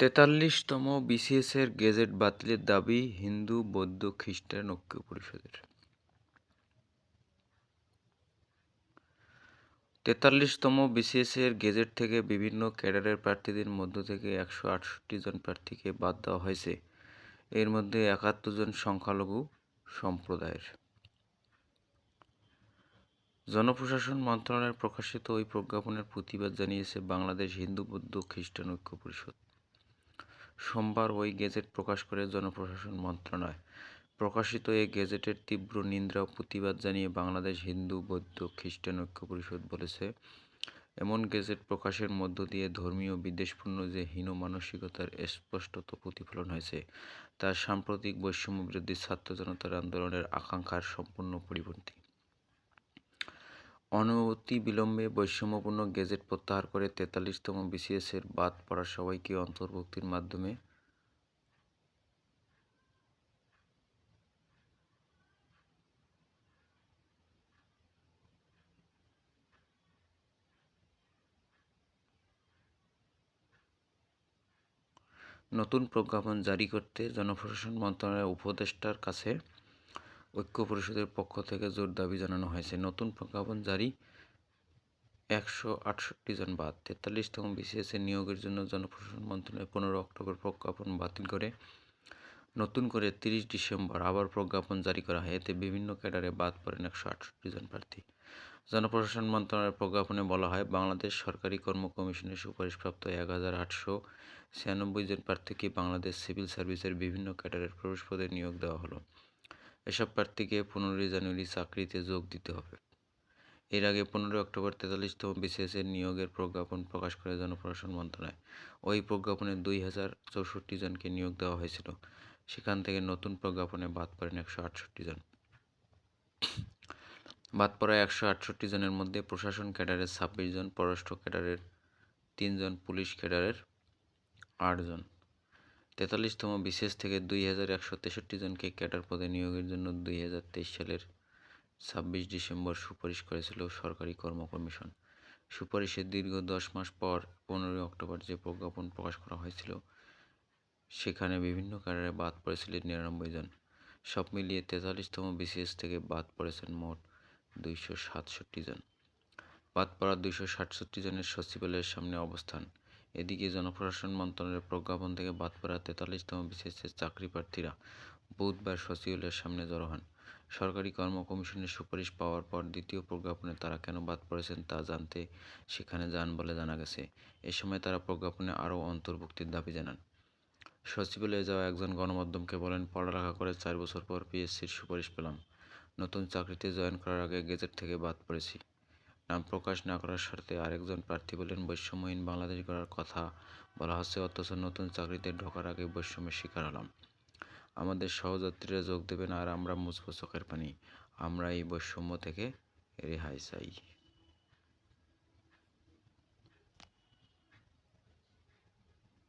তেতাল্লিশতম বিসিএসের গেজেট বাতিলের দাবি হিন্দু, বৌদ্ধ, খ্রিস্টান ঐক্য পরিষদের। তেতাল্লিশতম বিসিএসের গেজেট থেকে বিভিন্ন ক্যাডারের প্রার্থীদের মধ্য থেকে একশো আটষট্টি জন প্রার্থীকে বাদ দেওয়া হয়েছে। এর মধ্যে একাত্তর জন সংখ্যালঘু সম্প্রদায়ের। জনপ্রশাসন মন্ত্রণালয়ের প্রকাশিত ওই প্রজ্ঞাপনের প্রতিবাদ জানিয়েছে বাংলাদেশ হিন্দু, বৌদ্ধ, খ্রিস্টান ঐক্য পরিষদ। সোমবার ওই গেজেট প্রকাশ করে জনপ্রশাসন মন্ত্রণালয়। প্রকাশিত এই গেজেটের তীব্র নিন্দা ও প্রতিবাদ জানিয়ে বাংলাদেশ হিন্দু, বৌদ্ধ, খ্রিস্টান ঐক্য পরিষদ বলেছে, এমন গেজেট প্রকাশের মধ্য দিয়ে ধর্মীয় বিদ্বেষপূর্ণ যে হীন মানসিকতার স্পষ্টত প্রতিফলন হয়েছে তা সাম্প্রতিক বৈষম্য বিরোধী ছাত্র জনতার আন্দোলনের আকাঙ্ক্ষার সম্পূর্ণ পরিপন্থী। অনবতি বিলম্বে বৈষম্যপূর্ণ গেজেট প্রত্যাহার করে তেতাল্লিশতম বিসিএসের বাদ পড়া সবাইকে অন্তর্ভুক্তির মাধ্যমে নতুন প্রজ্ঞাপন জারি করতে জনপ্রশাসন মন্ত্রণালয়ের উপদেষ্টার কাছে ঐক্য পরিষদের পক্ষ থেকে জোর দাবি জানানো হয়েছে। নতুন প্রজ্ঞাপন জারি একশো আটষট্টি জন বাদ। তেতাল্লিশতম বিসিএসের নিয়োগের জন্য জনপ্রশাসন মন্ত্রণালয় পনেরো অক্টোবর প্রজ্ঞাপন বাতিল করে। নতুন করে তিরিশ ডিসেম্বর আবার প্রজ্ঞাপন জারি করা হয়। এতে বিভিন্ন ক্যাডারে বাদ পড়েন একশো আটষট্টি জন প্রার্থী। জনপ্রশাসন মন্ত্রণালয়ের প্রজ্ঞাপনে বলা হয়, বাংলাদেশ সরকারি কর্ম কমিশনের সুপারিশপ্রাপ্ত এক হাজার আটশো ছিয়ানব্বই জন প্রার্থীকে বাংলাদেশ সিভিল সার্ভিসের বিভিন্ন ক্যাডারের প্রবেশ পদে নিয়োগ দেওয়া হলো। এসব প্রার্থীকে পনেরোই জানুয়ারি চাকরিতে যোগ দিতে হবে। এর আগে পনেরোই অক্টোবর তেতাল্লিশতম বিসিএসের নিয়োগের প্রজ্ঞাপন প্রকাশ করে জনপ্রশাসন মন্ত্রণালয়। ওই প্রজ্ঞাপনে দুই হাজার চৌষট্টি জনকে নিয়োগ দেওয়া হয়েছিল। সেখান থেকে নতুন প্রজ্ঞাপনে বাদ পড়েন একশো আটষট্টি জন। বাদ পড়া একশো আটষট্টি জনের মধ্যে প্রশাসন ক্যাডারের ছাব্বিশ জন, পররাষ্ট্র ক্যাডারের তিনজন পুলিশ ক্যাডারের আটজন তেতাল্লিশতম বিশেষ থেকে দুই হাজার একশো তেষট্টি জনকে ক্যাডার পদে নিয়োগের জন্য দুই হাজার তেইশ সালের ছাব্বিশ ডিসেম্বর সুপারিশ করেছিল সরকারি কর্ম কমিশন সুপারিশের দীর্ঘ দশ মাস পর পনেরোই অক্টোবর যে প্রজ্ঞাপন প্রকাশ করা হয়েছিল, সেখানে বিভিন্ন কারণে বাদ পড়েছিলেন নিরানব্বই জন। সব মিলিয়ে তেতাল্লিশতম বিসিএস থেকে বাদ পড়েছেন মোট দুইশো সাতষট্টি জন। বাদ পড়া দুইশো সাতষট্টি জনের সচিবালয়ের সামনে অবস্থান। এদিকে জনপ্রশাসন মন্ত্রণালয়ের প্রজ্ঞাপন থেকে বাদ পড়া তেতাল্লিশতম বিসিএসের চাকরি প্রার্থীরা বুধবার সচিবালয়ের সামনে জড়ো হন। সরকারি কর্ম কমিশনের সুপারিশ পাওয়ার পর দ্বিতীয় প্রজ্ঞাপনে তারা কেন বাদ পড়েছেন তা জানতে সেখানে যান বলে জানা গেছে। এ সময় তারা প্রজ্ঞাপনে আরও অন্তর্ভুক্তির দাবি জানান। সচিবালয়ে যাওয়া একজন গণমাধ্যমকে বলেন, পড়ালেখা করে চার বছর পর পিএসসির সুপারিশ পেলাম। নতুন চাকরিতে জয়েন করার আগে গেজেট থেকে বাদ পড়েছি। নাম প্রকাশ না করার শর্তে আরেকজন প্রার্থী বলেন বৈষম্যহীন বাংলাদেশ গড়ার কথা বলা হচ্ছে, অথচ নতুন চাকরিতে ঢোকার আগে বৈষম্যের শিকার হলাম। আমাদের সহযাত্রীরা যোগ দেবেন আর আমরা মুছবো চোখের পানি। আমরা এই বৈষম্য থেকে রেহাই চাই।